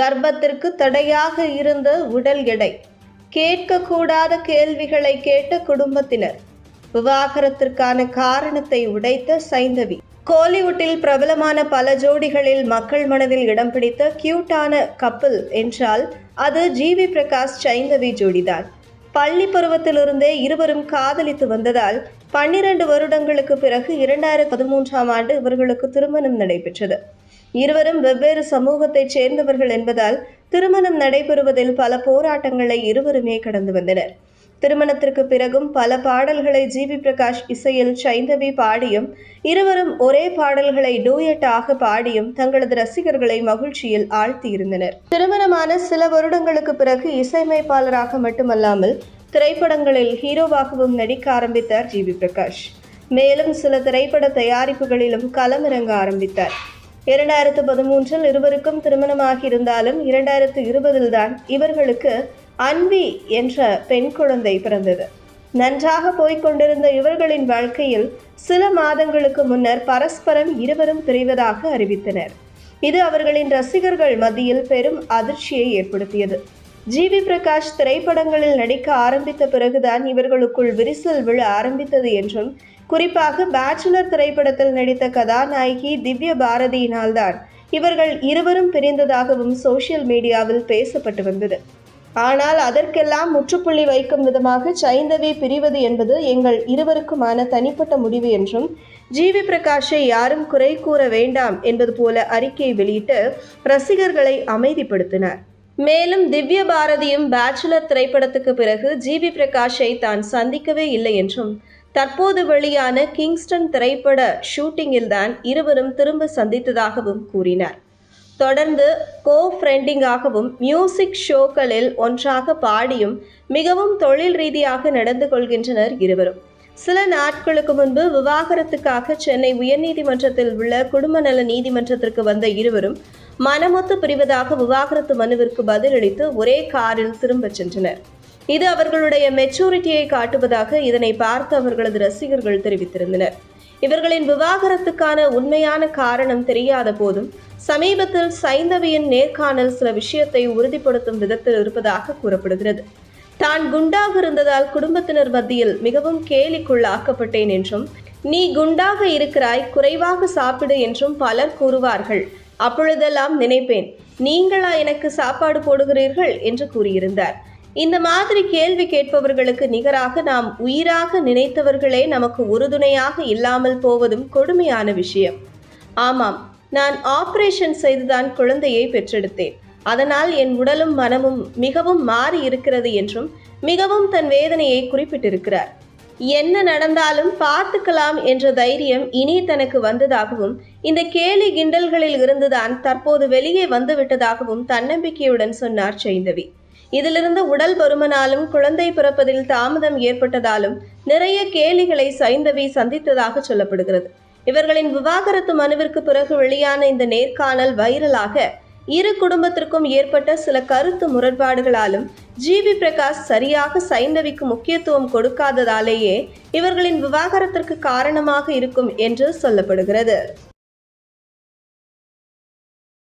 கர்ப்பத்திற்கு தடையாக இருந்த உடல் எடை. கேட்கக்கூடாத கேள்விகளை கேட்ட குடும்பத்தினர். விவாகரத்திற்கான காரணத்தை உடைத்த சைந்தவி. கோலிவுட்டில் பிரபலமான பல ஜோடிகளில் மக்கள் மனதில் இடம் பிடித்த கியூட்டான கப்பல் என்றால் அது ஜிவி பிரகாஷ் சைந்தவி ஜோடிதான். பள்ளி பருவத்திலிருந்தே இருவரும் காதலித்து வந்ததால் பன்னிரண்டு வருடங்களுக்கு பிறகு இரண்டாயிரத்தி பதிமூன்றாம் ஆண்டு இவர்களுக்கு திருமணம் நடைபெற்றது. இருவரும் வெவ்வேறு சமூகத்தைச் சேர்ந்தவர்கள் என்பதால் திருமணம் நடைபெறுவதில் பல போராட்டங்களை இருவருமே கடந்து வந்தனர். திருமணத்திற்கு பிறகும் பல பாடல்களை ஜி. பி பிரகாஷ் இசையில் சைந்தவி பாடியும் இருவரும் ஒரே பாடல்களை டூயட்டாக பாடியும் தங்களது ரசிகர்களை மகிழ்ச்சியில் ஆழ்த்தியிருந்தனர். திருமணமான சில வருடங்களுக்கு பிறகு இசையமைப்பாளராக மட்டுமல்லாமல் திரைப்படங்களில் ஹீரோவாகவும் நடிக்க ஆரம்பித்தார் ஜிவி பிரகாஷ். மேலும் சில திரைப்பட தயாரிப்புகளிலும் களமிறங்க ஆரம்பித்தார். இரண்டாயிரத்து பதிமூன்றில் இருவருக்கும் திருமணமாகியிருந்தாலும் இரண்டாயிரத்து இருபதில்தான் இவர்களுக்கு அன்பி என்ற பெண் குழந்தை பிறந்தது. நன்றாக போய்க் கொண்டிருந்த இவர்களின் வாழ்க்கையில் சில மாதங்களுக்கு முன்னர் பரஸ்பரம் இருவரும் பிரிவதாக அறிவித்தனர். இது அவர்களின் ரசிகர்கள் மத்தியில் பெரும் அதிர்ச்சியை ஏற்படுத்தியது. ஜிவி பிரகாஷ் திரைப்படங்களில் நடிக்க ஆரம்பித்த பிறகுதான் இவர்களுக்குள் விரிசல் விழ ஆரம்பித்தது என்றும் குறிப்பாக பேச்சுலர் திரைப்படத்தில் நடித்த கதாநாயகி திவ்ய பாரதியினால்தான் இவர்கள் இருவரும் பிரிந்ததாகவும் சோசியல் மீடியாவில் பேசப்பட்டு வந்தது. ஆனால் அதற்கெல்லாம் முற்றுப்புள்ளி வைக்கும் விதமாக சைந்தவி பிரிவது என்பது எங்கள் இருவருக்குமான தனிப்பட்ட முடிவு என்றும் ஜிவி பிரகாஷை யாரும் குறை கூற வேண்டாம் என்பது போல அறிக்கை வெளியிட்டு ரசிகர்களை அமைதிப்படுத்தினார். மேலும் திவ்ய பாரதியும் பேச்சுலர் திரைப்படத்துக்கு பிறகு ஜிவி பிரகாஷை தான் சந்திக்கவே இல்லை என்றும் தற்போது வெளியான கிங்ஸ்டன் திரைப்பட ஷூட்டிங்கில் தான் இருவரும் திரும்ப சந்தித்ததாகவும் கூறினார். தொடர்ந்து கோ ஃப்ரெண்டிங்காகவும் மியூசிக் ஷோக்களில் ஒன்றாக பாடியும் மிகவும் தொழில் ரீதியாக நடந்து கொள்கின்றனர் இருவரும். சில நாட்களுக்கு முன்பு விவாகரத்துக்காக சென்னை உயர்நீதிமன்றத்தில் உள்ள குடும்ப நல நீதிமன்றத்திற்கு வந்த இருவரும் மனமொத்து பிரிவதாக விவாகரத்து மனுவிற்கு பதிலளித்து ஒரே காரில் திரும்பச் சென்றனர். இது அவர்களுடைய மெச்சூரிட்டியை காட்டுவதாக இதனை பார்த்து அவர்களது ரசிகர்கள் தெரிவித்திருந்தனர். இவர்களின் விவாகரத்துக்கான உண்மையான காரணம் தெரியாத போதும் சமீபத்தில் சைந்தவியின் நேர்காணல் சில விஷயத்தை உறுதிப்படுத்தும் விதத்தில் இருப்பதாக கூறப்படுகிறது. தான் குண்டாக இருந்ததால் குடும்பத்தினர் மத்தியில் மிகவும் கேலிக்குள்ளாக்கப்பட்டேன் என்றும் நீ குண்டாக இருக்கிறாய் குறைவாக சாப்பிடு என்றும் பலர் கூறுவார்கள். அப்பொழுதெல்லாம் நினைப்பேன் நீங்களா எனக்கு சாப்பாடு போடுகிறீர்கள்? என்று கூறியிருந்தார். இந்த மாதிரி கேள்வி கேட்பவர்களுக்கு நிகராக நாம் உயிராக நினைத்தவர்களே நமக்கு உறுதுணையாக இல்லாமல் போவதும் கொடுமையான விஷயம். ஆமாம் நான் ஆபரேஷன் செய்துதான் குழந்தையை பெற்றெடுத்தேன். அதனால் என் உடலும் மனமும் மிகவும் மாறி இருக்கிறது என்றும் மிகவும் தன் வேதனையை குறிப்பிட்டிருக்கிறார். என்ன நடந்தாலும் பார்த்துக்கலாம் என்ற தைரியம் இனி தனக்கு வந்ததாகவும் இந்த கேலி கிண்டல்களில் இருந்துதான் தற்போது வெளியே வந்துவிட்டதாகவும் தன்னம்பிக்கையுடன் சொன்னார் சைந்தவி. இதிலிருந்து உடல் பருமனாலும் குழந்தை பிறப்பதில் தாமதம் ஏற்பட்டதாலும் நிறைய கேலிகளை சைந்தவி சந்தித்ததாக சொல்லப்படுகிறது. இவர்களின் விவாகரத்து மனுவிற்கு பிறகு வெளியான இந்த நேர்காணல் வைரலாக இரு குடும்பத்திற்கும் ஏற்பட்ட சில கருத்து முரண்பாடுகளாலும் ஜிவி பிரகாஷ் சரியாக சைந்தவிக்கு முக்கியத்துவம் கொடுக்காததாலேயே இவர்களின் விவாகரத்திற்கு காரணமாக இருக்கும் என்று சொல்லப்படுகிறது.